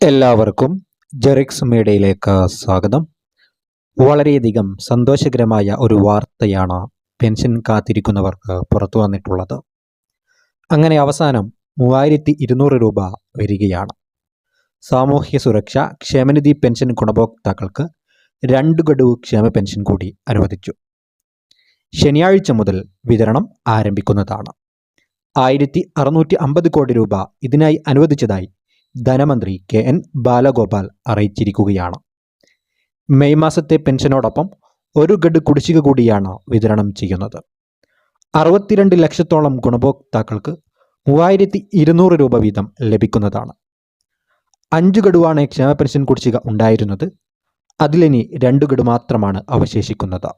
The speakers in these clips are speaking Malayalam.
എല്ലാവർക്കും ജെറിക്സ് മീഡിയയിലേക്ക് സ്വാഗതം. വളരെയധികം സന്തോഷകരമായ ഒരു വാർത്തയാണ് പെൻഷൻ കാത്തിരിക്കുന്നവർക്ക് പുറത്തു വന്നിട്ടുള്ളത്. അങ്ങനെ അവസാനം മൂവായിരത്തി ഇരുന്നൂറ് രൂപ വരികയാണ്. സാമൂഹ്യ സുരക്ഷ ക്ഷേമനിധി പെൻഷൻ ഗുണഭോക്താക്കൾക്ക് രണ്ട് ഗഡു ക്ഷേമ പെൻഷൻ കൂടി അനുവദിച്ചു. ശനിയാഴ്ച മുതൽ വിതരണം ആരംഭിക്കുന്നതാണ്. ആയിരത്തി അറുന്നൂറ്റി അമ്പത് കോടി രൂപ ഇതിനായി അനുവദിച്ചതായി ധനമന്ത്രി കെ എൻ ബാലഗോപാൽ അറിയിച്ചിരിക്കുകയാണ്. മെയ് മാസത്തെ പെൻഷനോടൊപ്പം ഒരു ഗഡ് കുടിശ്ശിക കൂടിയാണ് വിതരണം ചെയ്യുന്നത്. അറുപത്തിരണ്ട് ലക്ഷത്തോളം ഗുണഭോക്താക്കൾക്ക് മൂവായിരത്തി ഇരുന്നൂറ് രൂപ വീതം ലഭിക്കുന്നതാണ്. അഞ്ച് ഗഡുവാണ് ക്ഷേമ പെൻഷൻ കുടിശ്ശിക ഉണ്ടായിരുന്നത്. അതിലിനി രണ്ട് ഗഡു മാത്രമാണ് അവശേഷിക്കുന്നത്.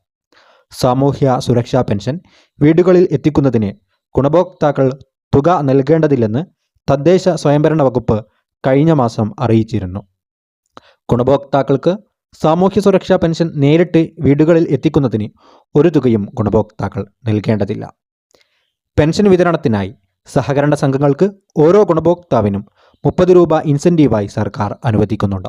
സാമൂഹ്യ സുരക്ഷാ പെൻഷൻ വീടുകളിൽ എത്തിക്കുന്നതിന് ഗുണഭോക്താക്കൾ തുക നൽകേണ്ടതില്ലെന്ന് തദ്ദേശ സ്വയംഭരണ വകുപ്പ് കഴിഞ്ഞ മാസം അറിയിച്ചിരുന്നു. ഗുണഭോക്താക്കൾക്ക് സാമൂഹ്യ സുരക്ഷാ പെൻഷൻ നേരിട്ട് വീടുകളിൽ എത്തിക്കുന്നതിന് ഒരു തുകയും ഗുണഭോക്താക്കൾ നൽകേണ്ടതില്ല. പെൻഷൻ വിതരണത്തിനായി സഹകരണ സംഘങ്ങൾക്ക് ഓരോ ഗുണഭോക്താവിനും മുപ്പത് രൂപ ഇൻസെന്റീവായി സർക്കാർ അനുവദിക്കുന്നുണ്ട്.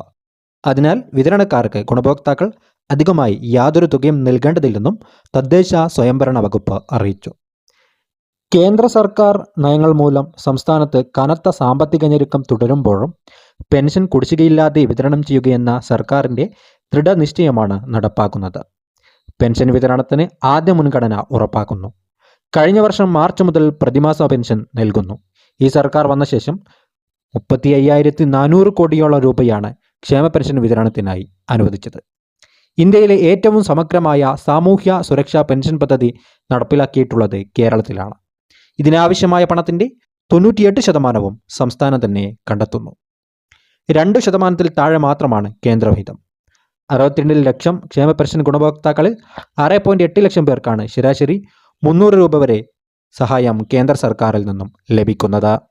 അതിനാൽ വിതരണക്കാർക്ക് ഗുണഭോക്താക്കൾ അധികമായി യാതൊരു തുകയും നൽകേണ്ടതില്ലെന്നും തദ്ദേശ സ്വയംഭരണ വകുപ്പ് അറിയിച്ചു. കേന്ദ്ര സർക്കാർ നയങ്ങൾ മൂലം സംസ്ഥാനത്ത് കനത്ത സാമ്പത്തിക ഞെരുക്കം തുടരുമ്പോഴും പെൻഷൻ കുടിശ്ശികയില്ലാതെ വിതരണം ചെയ്യുകയെന്ന സർക്കാരിന്റെ ദൃഢനിശ്ചയമാണ് നടപ്പാക്കുന്നത്. പെൻഷൻ വിതരണത്തിന് ആദ്യ മുൻഗണന ഉറപ്പാക്കുന്നു. കഴിഞ്ഞ വർഷം മാർച്ച് മുതൽ പ്രതിമാസ പെൻഷൻ നൽകുന്നു. ഈ സർക്കാർ വന്ന ശേഷം മുപ്പത്തി അയ്യായിരത്തി നാനൂറ് കോടിയോളം രൂപയാണ് ക്ഷേമ പെൻഷൻ വിതരണത്തിനായി അനുവദിച്ചത്. ഇന്ത്യയിലെ ഏറ്റവും സമഗ്രമായ സാമൂഹ്യ സുരക്ഷാ പെൻഷൻ പദ്ധതി നടപ്പിലാക്കിയിട്ടുള്ളത് കേരളത്തിലാണ്. ഇതിനാവശ്യമായ പണത്തിന്റെ തൊണ്ണൂറ്റിയെട്ട് ശതമാനവും സംസ്ഥാനം തന്നെ കണ്ടെത്തുന്നു. രണ്ട് ശതമാനത്തിൽ താഴെ മാത്രമാണ് കേന്ദ്രവിഹിതം. അറുപത്തിരണ്ടിൽ ലക്ഷം ക്ഷേമ പെൻഷൻ ഗുണഭോക്താക്കളിൽ ആറ് പോയിന്റ് എട്ട് ലക്ഷം പേർക്കാണ് ശരാശരി മുന്നൂറ് രൂപ വരെ സഹായം കേന്ദ്ര സർക്കാരിൽ നിന്നും ലഭിക്കുന്നത്.